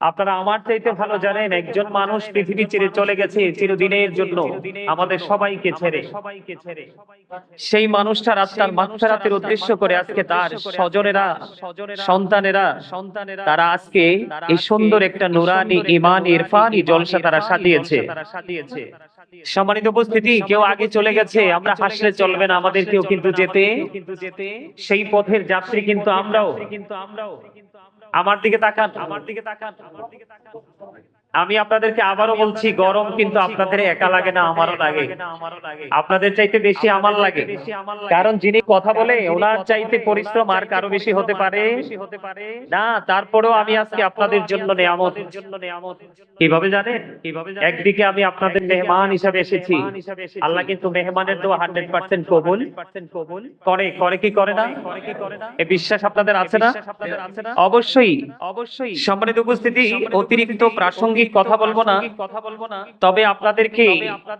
আপনারা আমার চাইতে ভালো জানেন, একজন মানুষ পৃথিবী ছেড়ে চলে গেছে চিরদিনের জন্য। আমাদের সবাইকে ছেড়ে। সবাইকে ছেড়ে সেই মানুষটার আজকাল মাগফিরাতের উদ্দেশ্য করে আজকে তার স্বজনেরা, সন্তানেরা সন্তানেরা তারা আজকে এই সুন্দর একটা নুরানি ইমান ইরফানি জলসা তারা সাজিয়েছে। সম্মানিত উপস্থিতি, কেউ আগে চলে গেছে, আমরা হাসলে চলবে না, আমাদের কেউ কিন্তু যেতে কিন্তু যেতে সেই পথের যাত্রী কিন্তু আমরাও কিন্তু আমরাও। আমার দিকে তাকান আমার দিকে তাকান আমার দিকে তাকান। আমি আপনাদেরকে আবারও বলছি গরম কিন্তু আপনাদের একা লাগে না আমারও লাগে। আপনাদের চাইতে বেশি আমার লাগে। কারণ যিনি কথা বলে ওনার চাইতে পরিশ্রম আর কারও বেশি হতে পারে। না তারপরেও আমি আজকে আপনাদের জন্য নেয়ামত। কীভাবে জানেন? একদিকে আমি আপনাদের মেহমান হিসাবে এসেছি। আল্লাহ কিন্তু মেহমানের দোয়া হান্ড্রেড পার্সেন্ট কবুল। করে করে কি করে না? এই বিশ্বাস আপনাদের আছে না? অবশ্যই। অবশ্যই। সম্মানিত উপস্থিতি অতিরিক্ত প্রাসঙ্গিক কথা বলব না কথা বলব না। তবে আপনাদেরকে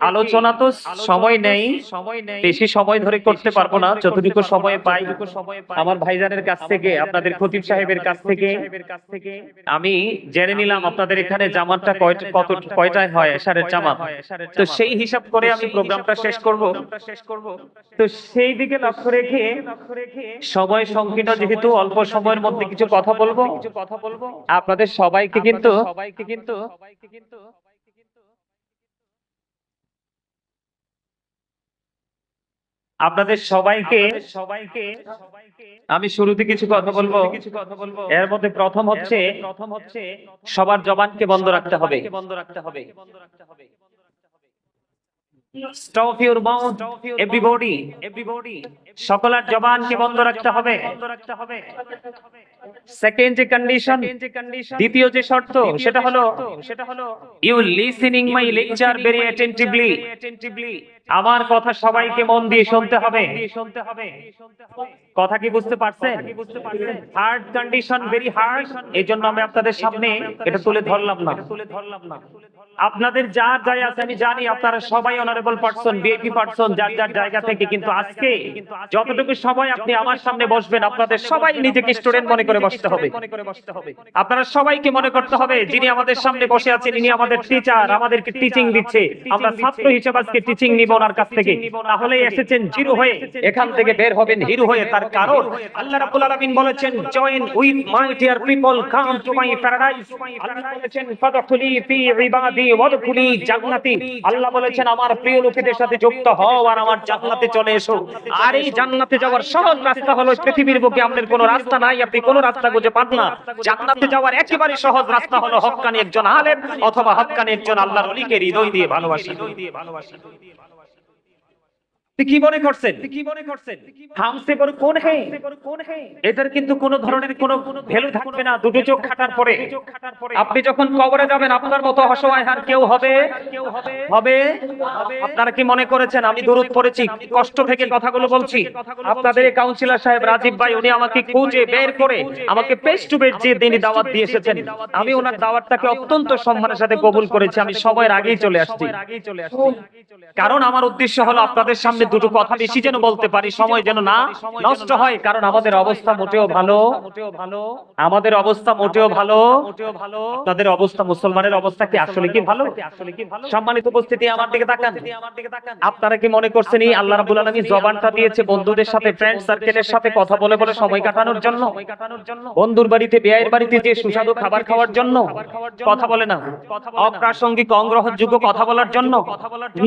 আলোচনা তো সময় নেই সময় নেই। বেশি সময় ধরে করতে পারব না যতটুকু সময় পাই। আমার ভাইজানের কাছ থেকে আপনাদের খতিব সাহেবের কাছ থেকে আমি জেনে নিলাম আপনাদের এখানে জামাতটা কয়টা কত কয়টায় হয় এশারের জামাত তো সেই হিসাব করে আমি প্রোগ্রামটা শেষ করব। শেষ করব। তো সেই দিকে লক্ষ্য রেখে সময় সংকীর্ণ যেহেতু অল্প সময়ের মধ্যে কিছু কথা বলব কিছু কথা বলব। আপনাদের সবাইকে কিন্তু সবাইকে কিন্তু সবাইকে কিন্তু আপনাদের সবাইকে সবাইকে আমি শুরুতে কিছু কথা বলব। কিছু কথা বলব এর মধ্যে প্রথম হচ্ছে প্রথম হচ্ছে সবার জবানকে বন্ধ রাখতে হবে। বন্ধ রাখতে হবে। Stop your mouth everybody everybody সকলের জবানকে বন্ধ রাখতে হবে? বন্ধ রাখতে হবে সেকেন্ড যে কন্ডিশন দ্বিতীয় যে শর্ত সেটা হলো সেটা হলো you listening my lecture very attentively আমার কথা সবাইকে মন দিয়ে শুনতে হবে। শুনতে হবে। কথা কি বুঝতে পারছেন? থার্ড কন্ডিশন ভেরি হার্ড এই জন্য আমি আপনাদের সামনে এটা তুলে ধরলাম না। তুলে ধরলাম না আপনাদের যার যাই আছে আমি জানি আপনারা সবাই অনারেবল পার্সন বিএপি পার্সন যার যার জায়গা থেকে কিন্তু আজকে যতটুকু সময় আপনি আমার সামনে বসবেন আপনাদের সবাই নিজেকে স্টুডেন্ট মনে করে বসতে হবে। আপনারা সবাইকে মনে করতে হবে যিনি আমাদের সামনে বসে আছেন ইনি আমাদের টিচার আমাদেরকে টিচিং দিচ্ছে। আমরা ছাত্র হিসেবে আজকে টিচিং নিব। ওনার কাছ থেকে। তাহলে এসেছেন জিরো হয়ে। এখান থেকে বের হবেন হিরো হয়ে তার কারণ। আল্লাহ রাব্বুল আলামিন বলেছেন join with my dear people come to my paradise আল্লাহ বলেছেন ফাদখুলি ফি ইবাদি ওয়াদখুলি জান্নাতি। আল্লাহ বলেছেন আমার প্রিয় লোকেদের সাথে যুক্ত হও আর আমার জান্নাতে চলে এসো। আর এই জান্নাতে যাওয়ার সহজ রাস্তা হলো পৃথিবীর বুকে আপনার কোনো রাস্তা নাই আপনি কোনো রাস্তা খুঁজে পান না। জান্নাতে যাওয়ার একেবারে সহজ রাস্তা হলো হক্কানি একজন আলেম অথবা হক্কানি একজন আল্লাহর ওলিকে হৃদয় দিয়ে ভালোবাসি হৃদয় দিয়ে ভালোবাসি। কি মনে করছেন কি মনে করছেন? হামসে বড় কোন হে? এটার কিন্তু কোনো ধরনের কোনো ভ্যালু থাকবে না, দুটো চোখ খাটার পরে। আপনি যখন কবরে যাবেন, আপনার মতো অসহায় আর কেউ হবে? কেউ হবে? আপনারা কি মনে করেছেন? আমি দূরত পড়েছি কষ্ট থেকে কথাগুলো বলছি? আপনাদের কাউন্সিলর সাহেব রাজীব ভাই, উনি আমাকে খুঁজে বের করে আমাকে পেস টু পেস যে দিনই দাওয়াত দিয়ে এসেছেন। আমি ওনার দাওয়াতটাকে অত্যন্ত সম্মানের সাথে কবুল করেছি। আমি সময়ের আগেই চলে আসছি। কারণ আমার উদ্দেশ্য হলো আপনাদের সামনে দুটো কথা বেশি যেন বলতে পারি, সময় যেন না নষ্ট হয়, কারণ আমাদের অবস্থা মোটেও ভালো। ভালো আমাদের অবস্থা মোটেও ভালো। ভালো আপনাদের অবস্থা মুসলমানের অবস্থা কি আসলে কি ভালো? সম্মানিত উপস্থিতি আমার দিকে তাকান। আপনারা কি মনে করছেন এই আল্লাহ রাব্বুল আলামিন জবানটা দিয়েছে বন্ধুদের সাথে ফ্রেন্ড সার্কেলের সাথে কথা বলে বলে সময় কাটানোর জন্য? বন্ধুর বাড়িতে বিয়ের বাড়িতে যে সুস্বাদু খাবার খাওয়ার জন্য? কথা বলে না। অপ্রাসঙ্গিক, অগ্রহণযোগ্য কথা বলার জন্য?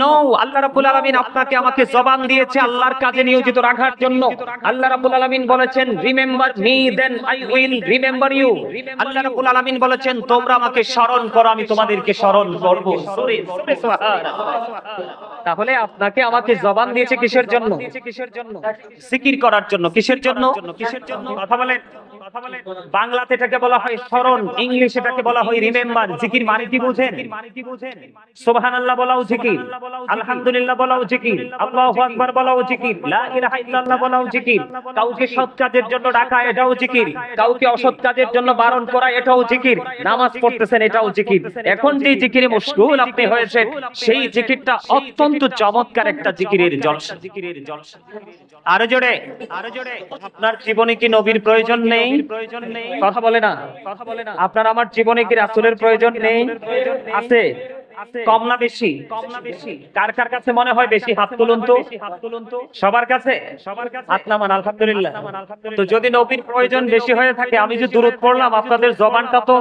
নো আল্লাহ রাব্বুল আলামিন আপনাকে, আমাকে জবান দিয়েছে আল্লাহর কাজে নিয়োজিত রাখার জন্য। আল্লাহ রাব্বুল আলামিন বলেছেন remember me then I will remember you আল্লাহ রাব্বুল আলামিন বলেছেন, তোমরা আমাকে স্মরণ করো, আমি তোমাদেরকে স্মরণ করব। তাহলে আপনাকে আমাকে জবান দিয়েছে কিসের জন্য? কিসের জন্য জিকির করার জন্য। কিসের জন্য? কিসের জন্য কথা বলেন। বাংলাতে এটাকে বলা হয় স্মরণ, ইংলিশ এটাকে বলা হয় রিমেম্বার জিকির মানে কি বুঝেন? সুবহানাল্লাহ বলাও জিকির। আলহামদুলিল্লাহ বলাও জিকির। আল্লাহু আকবার জিকির লা ইলাহা ইল্লাল্লাহ জিকির কাউকে সৎ কাজের জন্য ডাকা এটাও জিকির কাউকে অসৎ কাজের জন্য বারণ করা এটাও জিকির নামাজ পড়তেছেন এটাও জিকির এখন যে জিকিরে আপনি হয়েছেন, সেই জিকিরটা অত্যন্ত চমৎকার একটা জিকিরের জলসা। জিকিরের জলসা আরও জোরে। আরও জোরে আপনার জীবনে কি নবীর প্রয়োজন নেই? প্রয়োজন নেই কথা বলে না কথা বলে না। আপনার, আমার জীবনে কি রাসূলের প্রয়োজন নেই? আছে। কম না বেশি? কম না বেশি। কার কার কাছে মনে হয় বেশি হাত তুলুন তো? হাত তুলুন তো। সবার কাছে? সবার কাছে? হাত নামান আলহামদুলিল্লাহ। তো যদি নবীর প্রয়োজন বেশি হয়ে থাকে আমি যে দূরত পড়লাম আপনাদের জবানটা তো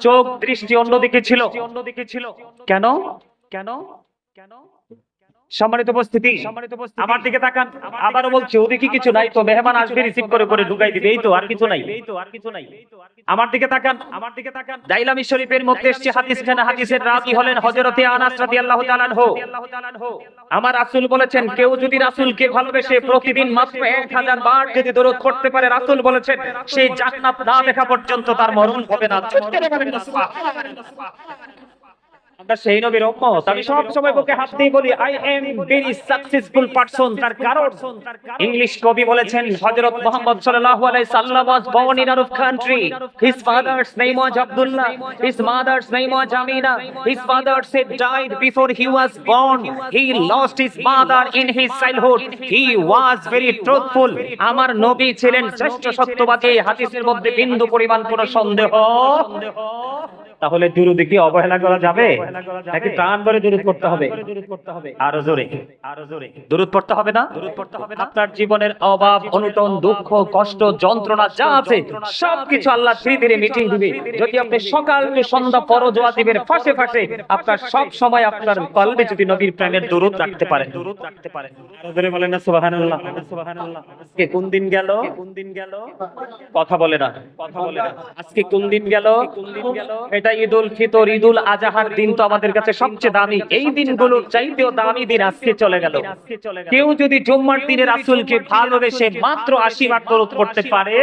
চোখ দৃষ্টি অন্যদিকে ছিল। অন্যদিকে ছিল। কেন? কেন? কেন? সম্মানিত উপস্থিতি আমার দিকে তাকান। আবারও বলছি ওদিকে কিছু নাই তো মেহমান আসবে রিসিভ করে করে ঢুকাই দিবে এই তো আর কিছু নাই। এই তো আর কিছু নাই। আমার দিকে তাকান। আমার দিকে তাকান। দাইলামি শরীফের মধ্যে এসেছে হাদিস খানা হাদিসের রাবি হলেন হযরতে আনাস রাদিয়াল্লাহু তাআলা আনহু। আমার রাসূল বলেছেন কেউ যদি রাসূলকে ভালোবেসে প্রতিদিন মাত্র 1000 বার যদি দরুদ পড়তে পারে রাসূল বলেছেন সেই জান্নাত না দেখা পর্যন্ত তার মরণ হবে না। না। সুবহানাল্লাহ। আমরা সেই নবীর উম্মত আমি সব সময় বুকে হাত দিয়ে বলি I am very successful person তার কারণ ইংলিশ কবি বলেছেন হযরত মুহাম্মদ সাল্লাল্লাহু আলাইহি সাল্লাম was born in Arab country his father's name was Abdullah his mother's name was Amina his father said died before he was born he lost his mother in his childhood he was very truthful আমার নবী ছিলেন শ্রেষ্ঠ সত্যবাদী হাদিসের মধ্যে বিন্দু পরিমাণ কোনো সন্দেহ তাহলে দুরুদে কি অবহেলা করা যাবে? নাকি প্রাণ ভরে দুরুদ করতে হবে? আরও জোরে। আরও জোরে দুরুদ পড়তে হবে না? দুরুদ পড়তে হবে না আপনার জীবনের অভাব অনটন দুঃখ কষ্ট যন্ত্রণা যা আছে সবকিছু আল্লাহ ধীরে ধীরে মিটিয়ে দিবে। যদি আপনি সকাল থেকে সন্ধ্যা পরজোয়া দিবেন ফাঁসে ফাঁসে আপনার সব সময় আপনার কলবে যদি নবীর প্রেমের দুরুদ রাখতে পারেন। দুরুদ রাখতে পারেন আরও জোরে বলেন না সুবহানাল্লাহ। সুবহানাল্লাহ আজকে কোন দিন গেল? কোন দিন গেল কথা বলে না। কথা বলে না আজকে কোন দিন গেল? কোন দিন গেল? এটা ঈদুল ফিতর, ঈদুল আজহার দিন তো আমাদের কাছে সবচেয়ে দামি। এই দিনগুলোর চাইতেও দামি দিন আজকে চলে গেল। কেউ যদি জুম্মার দিনে রাসূলকে ভালোবেসে মাত্র 80 বার দরুদ পড়তে পারে,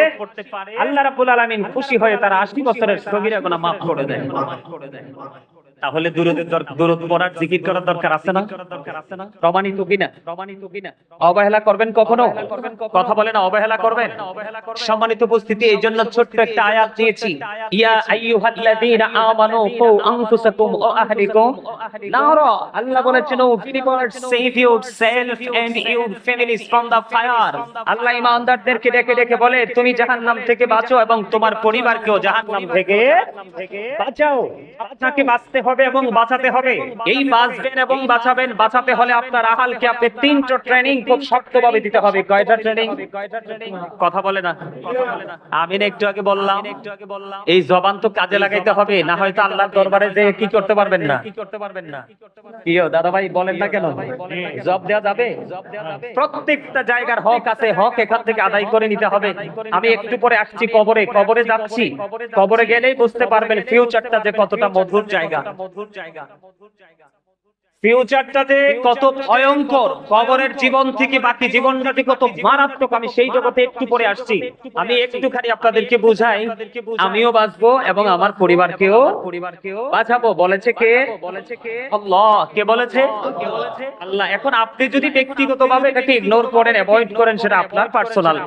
আল্লাহ রাব্বুল আলামিন খুশি হয়ে তার 80 বছরের সগীরা গুনাহ মাফ করে দেয় তাহলে জিকির করার দরকার আছে না? প্রমাণিত কিনা? প্রমাণিত কিনা? অবহেলা করবেন কখনো? কথা বলে না, অবহেলা করবেন? সম্মানিত উপস্থিতি এই জন্য ছোট্ট একটা আয়াত ডেকে ডেকে বলে, তুমি থেকে বাঁচো এবং তোমার পরিবারকেও জাহান্নাম থেকে বাঁচাও। আপনাকে বাঁচতে হবে এবং বাঁচাতে হবে। এই বাঁচবেন এবং বাঁচাবেন। বাঁচাতে হলে আপনার আহালকে আপনি তিনটা ট্রেনিং খুব শক্তভাবে দিতে হবে। কয়টা ট্রেনিং কথা বলে না। আমি না একটু আগে বললাম একটু আগে বললাম এই জবান তো কাজে লাগাইতে হবে। না হয়তো আল্লাহর দরবারে যে কি করতে পারবেন না। কি করতে পারবেন না কিও দাদা ভাই বলেন না কেন? জব দেওয়া যাবে? প্রত্যেকটা জায়গার হক আছে। হক এখান থেকে আদায় করে নিতে হবে। আমি একটু পরে আসছি কবরে। কবরে যাচ্ছি। কবরে গেলেই বুঝতে পারবেন ফিউচারটা যে কতটা মধুর জায়গা। মধুর জায়গা মধুর জায়গা ফিউচারটা যে কত ভয়ঙ্কর কবরের জীবন থেকে বাকি জীবনটা যে কত মারাত্মক আমি সেই জগতে একটু পরে আসছি। আমি একটুখানি আপনাদেরকে বুঝাই আমিও বাঁচবো এবং আমার পরিবারকেও পরিবারকেও বাঁচাবো। বলেছে কে? বলেছে কে? আল্লাহ। কে বলেছে? আল্লাহ। এখন আপনি যদি ব্যক্তিগতভাবে এটাকে ইগনোর করেন অ্যাভয়েড করেন সেটা আপনার পার্সোনাল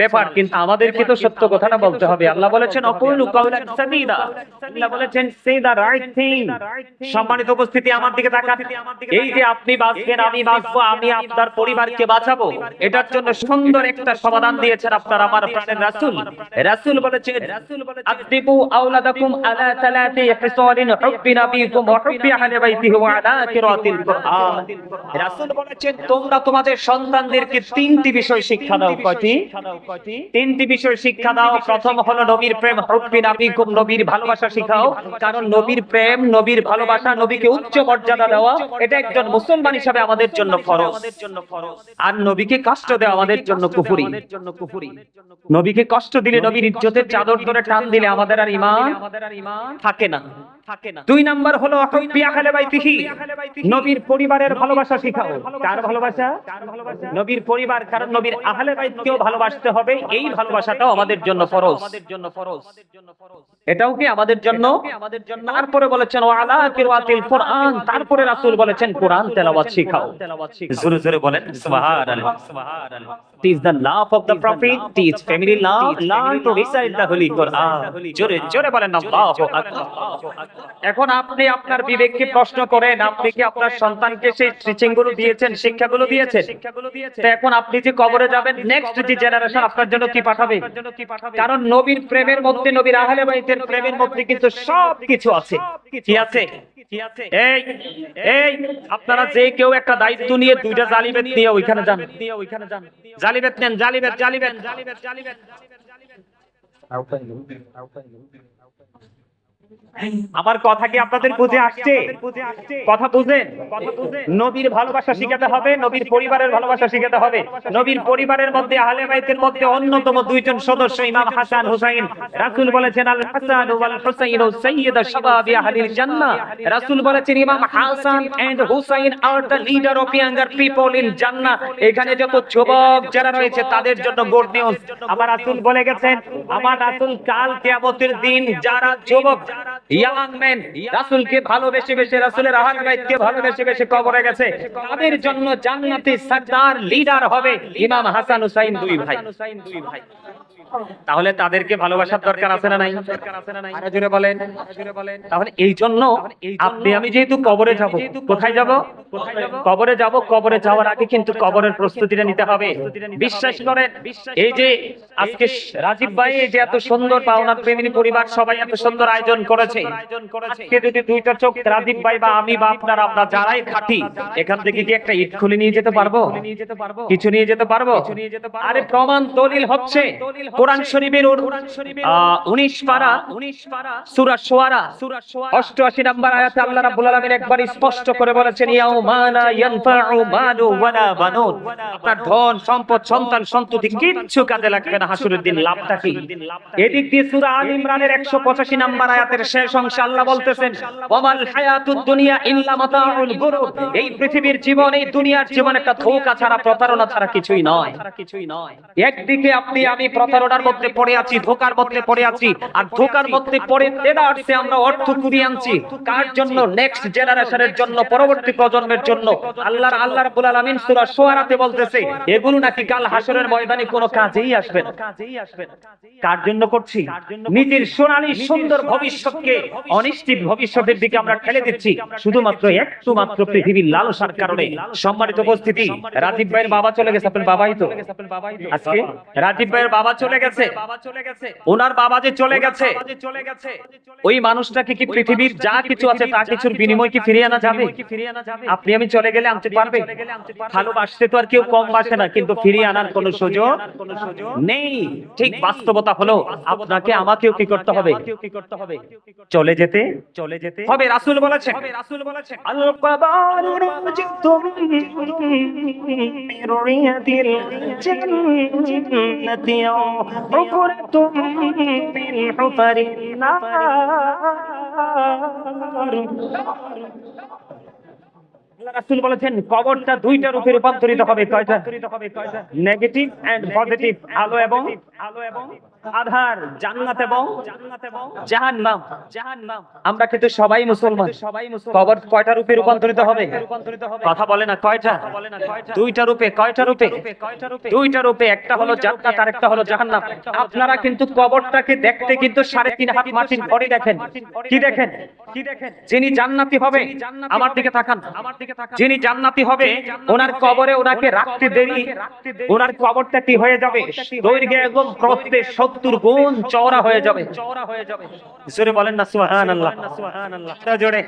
ব্যাপার। কিন্তু আমাদেরকে তো সত্য কথাটা বলতে হবে। আল্লাহ বলেছেন অকুলু কাউলান সাদীদা আল্লাহ বলেছেন সে দা রাইট থিং সম্মানিত উপস্থিতি আমার দিকে তাকান। এই যে আপনি বাঁচবেন আমি বাঁচবো আমি আপনার পরিবারকে বাঁচাবো। এটার জন্য সুন্দর একটা সমাধান দিয়েছেন আপনার আমার প্রাণের রাসূল। রাসূল। বলেছেন আদিবু আওলাদাকুম আলা সালাতি হিসালিন হুব্বি নবীকুম ওয়া হুব্বি আহলি বাইতিহি ওয়া আলা কিরাতিল কুরআন। রাসূল বলেছেন তোমরা তোমাদের সন্তানদেরকে তিনটি বিষয় শিক্ষা দাও কয়টি? তিনটি বিষয় শিক্ষা দাও। প্রথম হলো নবীর প্রেম হুব্বি নবীকুম নবীর ভালোবাসা শিখাও। কারণ নবীর প্রেম নবীর ভালোবাসা নবীকে উচ্চ মর্যাদা দেওয়া। এটা একজন মুসলমান হিসাবে আমাদের জন্য ফরজ। আর নবীকে কষ্ট দেওয়া আমাদের জন্য কুফুরি। নবীকে কষ্ট দিলে নবীর ইজ্জতের চাদর ধরে টান দিলে আমাদের আর ইমান থাকে না থাকে না। দুই নাম্বার হলো নবীর পরিবারের ভালোবাসা শিখাও। কার ভালোবাসা? নবীর পরিবার কারণ নবীর আহলে বাইতকেও ভালোবাসতে হবে। এই ভালোবাসাটাও আমাদের জন্য ফরজ। আমাদের জন্য ফরজ। এটাও কি আমাদের জন্য? আমাদের জন্য? তারপরে বলেছেন ওয়ালা কিরাতিল কোরআন। তারপরে রাসূল বলেছেন কোরআন তেলাওয়াত শিখাও। জোরে জোরে বলেন সুবহানাল্লাহ। সুবহানাল্লাহ। Teach the love of the prophet, teach family love, learn to recite the holy Quran. জোরে জোরে বলেন আল্লাহু আকবার। এখন আপনি আপনার বিবেককে প্রশ্ন করেন আপনি কি আপনার সন্তানকে সেই টিচিংগুলো দিয়েছেন শিক্ষাগুলো দিয়েছেন? তো এখন আপনি যে কবরে যাবেন নেক্সট যে জেনারেশন আপনার জন্য কি পাঠাবে? কারণ নবীর প্রেমের মধ্যে নবীর আহলে বাইতের প্রেমের মধ্যে কিন্তু সব কিছু আছে। কি আছে। এই এই আপনারা যে কেউ একটা দায়িত্ব নিয়ে দুইটা জালিবেত নিয়ে ওইখানে যান ওইখানে যান জালিবেত নেন জালিবেত জালিবেত জালিবেত জালিবেত আমার কথা কি আপনাদের বুঝে আসছে? কথা বুঝেন। নবীর ভালোবাসা শিখাতে হবে নবীর পরিবারের ভালোবাসা শিখাতে হবে। নবীর পরিবারের মধ্যে আহলে বাইতের মধ্যে অন্যতম দুইজন সদস্য ইমাম হাসান হুসাইন। রাসূল বলেছেন আল হাসান ওয়াল হুসাইন সাইয়্যিদা শাবাবি আহলিল জান্নাহ। রাসূল বলেছেন ইমাম Hasan and Husain are the leader of younger people in জান্নাহ। এখানে যত যুবক যারা রয়েছে তাদের জন্য গুড নিউজ। আমার রাসূল বলে গেছেন আমার রাসূল কাল কিয়ামতের দিন যারা যুবক ইয়াং মেন রাসূলকে ভালোবেসে বেসে, রাসূলের আহলে বাইতকে ভালোবেসে বেসে কবরে গেছে। তাদের জন্য জান্নাতি সরদার লিডার হবে ইমাম হাসান হুসাইন দুই ভাই। তাহলে তাদেরকে ভালোবাসার দরকার আছে না নাই? জোরে বলেন। তাহলে এই জন্য আপনি, আমি যেহেতু কবরে যাব, কোথায় যাব? কবরে যাব, কবরে যাওয়ার আগে কিন্তু কবরের প্রস্তুতিটা নিতে হবে। বিশ্বাস করেন, এই যে আজকে রাজীব ভাই, এই যে এত সুন্দর পাওনার প্রেমিনী পরিবার সবাই এত সুন্দর আয়োজন করেছে। আজকে যদি দুইটা চোখ রাজীব ভাই বা আমি বা আপনারা, আমরা যারাই খাটি, এখান থেকে কি একটা ইট খুলে নিয়ে যেতে পারব? কিছু নিয়ে যেতে পারব? আরে প্রমাণ, দলিল হচ্ছে কোরআন শরীফের উনিশ পারা সূরা শুআরা অষ্টআশি নম্বর আয়াতে আল্লাহ রাব্বুল আলামিন একবার স্পষ্ট করে বলেছেন ইয়াউমা লা ইয়ানফাউ মালু ওয়ালা বানুন আপনার ধন সম্পদ সন্তান সন্ততি কিচ্ছু কাজে লাগবে না হাসুরের দিন লাভটা কি? এদিক দিয়ে সূরা আল ইমরানের 185 নম্বর আয়াতের শেষ অংশে আল্লাহ বলতেছেন ওয়ামাল হায়াতুদ দুনিয়া ইল্লা মাতাউল গুরুর এই পৃথিবীর জীবন এই দুনিয়ার জীবন একটা ধোঁকা ছাড়া প্রতারণা ছাড়া কিছুই নয়। কিছুই নয়। একদিকে আপনি আমি প্রতারণার মধ্যে পড়ে আছি, ধোকার মধ্যে পড়ে আছি। আর ধোকার মধ্যে পড়ে দেদারসে আমরা অর্থ কুড়িয়ে আনছি। কার জন্য? নেক্সট জেনারেশনের জন্য, পরবর্তী প্রজন্মের জন্য। আল্লাহর, আল্লাহ রাব্বুল আলামিন সূরা শুআরাতে বলতেছে, এগুলো নাকি কাল হাসরের ময়দানে কোনো কাজেই আসবে না। কাজেই আসবে না কার জন্য করছি? নিজের সোনালী সুন্দর ভবিষ্যৎকে অনিশ্চিত ভবিষ্যতের দিকে আমরা ঠেলে দিচ্ছি। শুধুমাত্র একটু মাত্র পৃথিবীর লালসার কারণে। সম্মানিত উপস্থিতি, রাজীব ভাইয়ের বাবা চলে গেছে, আপনার বাবাই তো। আজকে রাজীব ভাইয়ের বাবা চলে গেছে। ওনার বাবা যে চলে গেছে। ওই মানুষটাকে কি পৃথিবীর যা কিছু আছে তা কিছুর বিনিময় কি ফিরিয়ে আনা যাবে? আপনি আমি চলে গেলে আনতে পারবে? ভালোবাসতে তো আর কেউ কম বাসে না কিন্তু ফিরিয়ে আনার কোন সুযোগ নেই। ঠিক বাস্তবতা হলো আপনাকে আমাকেও কি করতে হবে? চলে যেতে? চলে যেতে? হবে রাসূল বলেছেন। রাসূল বলেছেন। আল কবার রুজিতুম বিরুয়াতিল জান্নাতি উফরাতুম من حفر রাসূল বলেছেন কবরটা দুইটা রূপে রূপান্তরিত হবে কয়টা? নেগেটিভ এন্ড পজিটিভ আলো এবং আলো এবং আধার, জান্নাত এবং আমরা কিন্তু সবাই মুসলমান। সবাই মুসলমান কবর কয়টা রূপে রূপান্তরিত হবে? কথা বলে না কয়টা? দুইটা রূপে, কয়টা রূপে? দুইটা রূপে, একটা হলো জান্নাত আর একটা হলো আপনারা কিন্তু কবরটাকে দেখতে কিন্তু সাড়ে তিন হাত মাটির ঘরে দেখেন। কি দেখেন? কি দেখেন যিনি জান্নাতি হবে, আমার দিকে তাকান। আমার দিকে তাকান যিনি জান্নাতি হবে, ওনার কবরে ওনাকে রাখতে দেরি। ওনার কবরটা কি হয়ে যাবে? এবং প্রস্থে 70 গুণ চওড়া হয়ে যাবে। চওড়া হয়ে যাবে বলেন না জোরে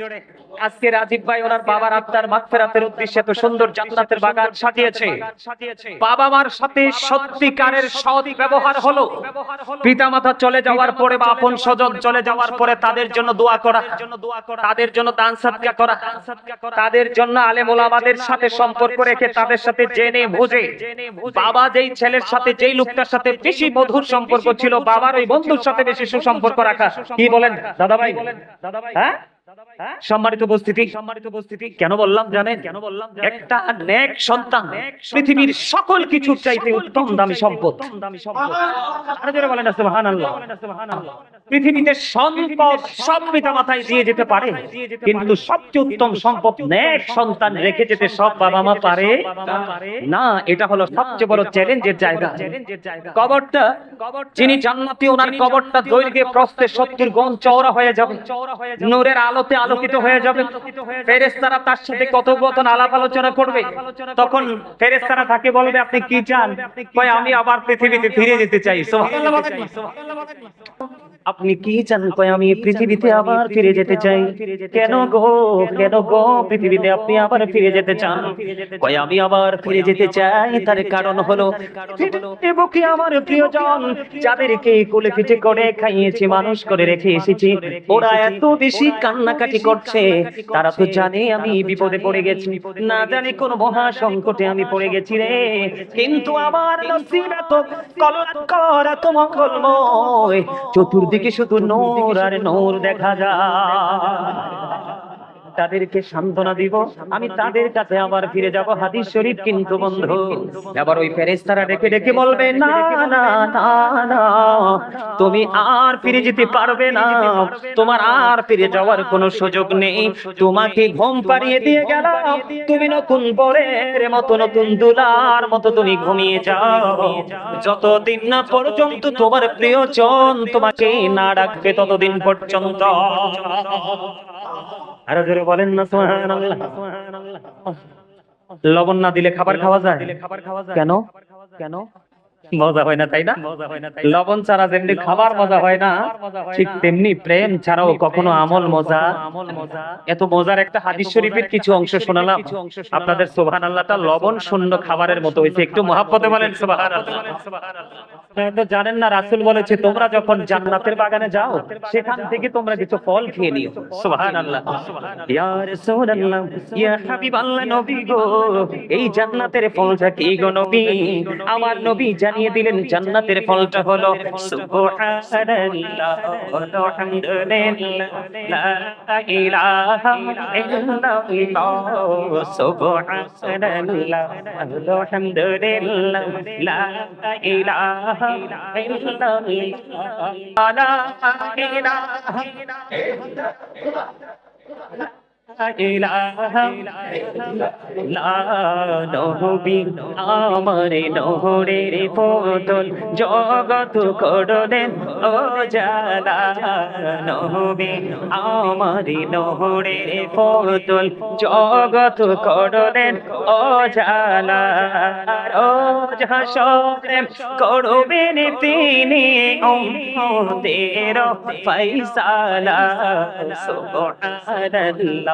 জোরে। আজকে রাজীব ভাই, ওনার বাবার আত্মার উদ্দেশ্যে এত সুন্দর জান্নাতের বাগান সাজিয়েছে। বাবা মার সাথে সত্যিকারের সৎ ব্যবহার হলো। চলে যাওয়ার পরে বা আপন চলে যাওয়ার পরে তাদের জন্য দোয়া করা, তাদের জন্য দান করা, তাদের জন্য আলেম ওলামাদের সাথে সম্পর্ক রেখে তাদের সাথে জেনে বুঝে। বাবা যেই ছেলের সাথে, যেই লোকটার সাথে বেশি মধুর সম্পর্ক ছিল বাবার ওই বন্ধুর সাথে বেশি সুসম্পর্ক রাখা। কি বলেন? দাদা ভাই? হ্যাঁ? সম্মানিত উপস্থিতি। সম্মানিত উপস্থিতি। কেন বললাম জানেন? কেন বললাম একটা নেক সন্তান। পৃথিবীর সকল কিছুর চাইতে উত্তম দামি সম্পদ। দামি সম্পদ। আরে যারা বলেন সুবহানাল্লাহ। পৃথিবীতে সম্পদ সব পিতা মাথায় দিয়ে যেতে পারে। কিন্তু সবচেয়ে উত্তম সম্পদ নেক সন্তান রেখে যেতে সব বাবা মা পারে। না এটা হলো সবচেয়ে বড় চ্যালেঞ্জের জায়গা। কবরটা যিনি জান্নাতি ওনার কবরটা দৈর্ঘ্যে প্রস্থে সত্তর গুণ চওড়া হয়ে যাবে। নূরের আলোতে আলোকিত হয়ে যাবে। ফেরেশতারা তার সাথে কথোপকথন আলাপ আলোচনা করবে। তখন ফেরেশতারা তাকে বলবে আপনি কি চান? আমি আবার পৃথিবীতে ফিরে যেতে চাই? আপনি কি চান কয় আমি পৃথিবীতে আবার ফিরে যেতে চাই? কেন গো? কেন গো? পৃথিবীতে আপনি আবার ফিরে যেতে চান? কয়, আমি আবার ফিরে যেতে চাই? তার কারণ হলো বুকে আমার প্রিয়জন, যাদেরকে কোলে পিঠে করে খাইয়েছি, মানুষ করে রেখে এসেছি, ওরা এত বেশি কান্নাকাটি করছে। তারা তো জানে আমি বিপদে পড়ে গেছি। না জানি কোন মহা সংকটে আমি পড়ে গেছি রে। কিন্তু আমার নসিব এত কল্যাণ কর এত মঙ্গলময়। চতুর্দিকে শুধু নোর আর নোর দেখা যায়। তাদেরকে সান্ত্বনা দিব। আমি তাদের কাছে আবার ফিরে যাব হাদিস শরীফ। কিন্তু বন্ধু আবার ওই ফেরেশতারা ডেকে ডেকে বলবে, না না না তুমি আর ফিরে যেতে পারবে না। তোমার আর ফিরে যাওয়ার কোনো সুযোগ নেই। তোমাকে ঘুম পাড়িয়ে দিয়ে গেল তুমি নতুন বরের মতো, নতুন দুলার মতো তুমি ঘুমিয়ে যাও। যতদিন না পর্যন্ত তোমার প্রিয়জন তোমাকে না ডাকবে, ততদিন পর্যন্ত। আরও বলেন না সুবহানাল্লাহ। লবণ না দিলে খাবার খাওয়া যায়? কেন? কেন? মজা হয় না তাই না? লবণ ছাড়া যেমনি খাবার মজা হয় না ঠিক তেমনি প্রেম ছাড়াও কখনো আমল মজা। এত মজার একটা হাদিস শরীফের কিছু অংশ শোনালাম। আপনাদের সুবহানাল্লাহটা লবণ শূন্য খাবারের মতো হয়েছে। একটু মহাব্বতে বলেন আপনারা তো জানেন না রাসূল বলেছে তোমরা যখন জান্নাতের বাগানে যাও সেখান থেকে তোমরা কিছু ফল খেয়ে নিও। সুবহানাল্লাহ। ইয়া রাসূলুল্লাহ ইয়া হাবিবাল্লাহ নবী গো এই জান্নাতের ফলটা কি গো নবী? আমার নবী জানিয়ে দিলেন জান্নাতের ফলটা হলো সুবহানাল্লাহ আলহামদুলিল্লাহ লা ইলাহা ইল্লাল্লাহ সুবহানাল্লাহ আলহামদুলিল্লাহ লা ইলাহা ইল্লাল্লাহ লা ইলাহা নহবি আমার নহরের পতন জগত করলেন ও জালা নহবি আমার নহরের পতন জগত করলেন ও জালা রোজ হাসরে করবেন তিনি উম্মতের ফয়সালা সুবহানাল্লাহ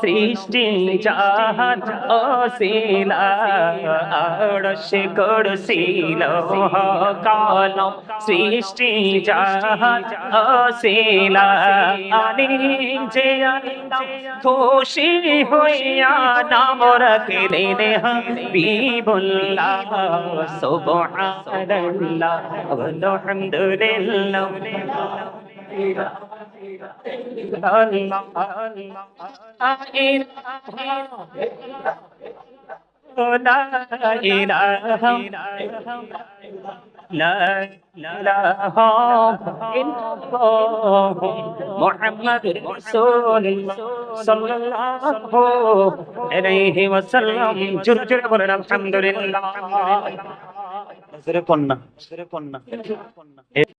সৃষ্টি চাহান অশিলা আড়সে করছিল কালম সৃষ্টি চাহান অশিলা আনি যে খুশি হইয়া নাম রাখলেন سبحان الله والحمد لله لا إله لا إله إلا الله محمد رسول صلى الله عليه وسلم جل جل الحمد لله জোরে পন্না জোরে পন্না